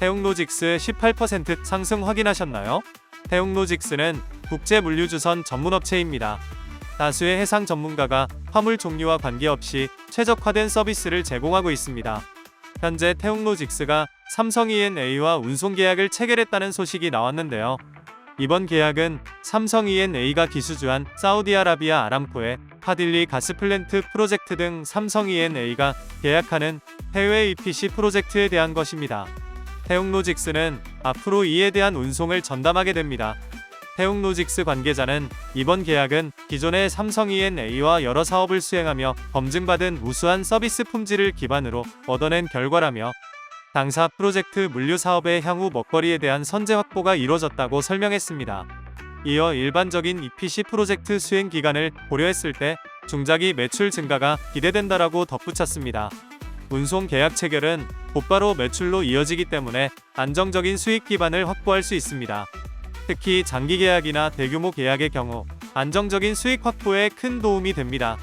태웅로직스 18% 상승 확인하셨나요? 태웅로직스는 국제 물류주선 전문업체입니다. 다수의 해상 전문가가 화물 종류와 관계없이 최적화된 서비스를 제공하고 있습니다. 현재 태웅로직스가 삼성 E&A와 운송 계약을 체결했다는 소식이 나왔는데요. 이번 계약은 삼성 E&A가 기수주한 사우디아라비아 아람코의 파딜리 가스플랜트 프로젝트 등 삼성 E&A가 계약하는 해외 EPC 프로젝트에 대한 것입니다. 태웅로직스는 앞으로 이에 대한 운송을 전담하게 됩니다. 태웅로직스 관계자는 이번 계약은 기존의 삼성 E&A와 여러 사업을 수행하며 검증받은 우수한 서비스 품질을 기반으로 얻어낸 결과라며 당사 프로젝트 물류 사업의 향후 먹거리에 대한 선제 확보가 이루어졌다고 설명했습니다. 이어 일반적인 EPC 프로젝트 수행 기간을 고려했을 때 중장기 매출 증가가 기대된다라고 덧붙였습니다. 운송 계약 체결은 곧바로 매출로 이어지기 때문에 안정적인 수익 기반을 확보할 수 있습니다. 특히 장기 계약이나 대규모 계약의 경우 안정적인 수익 확보에 큰 도움이 됩니다.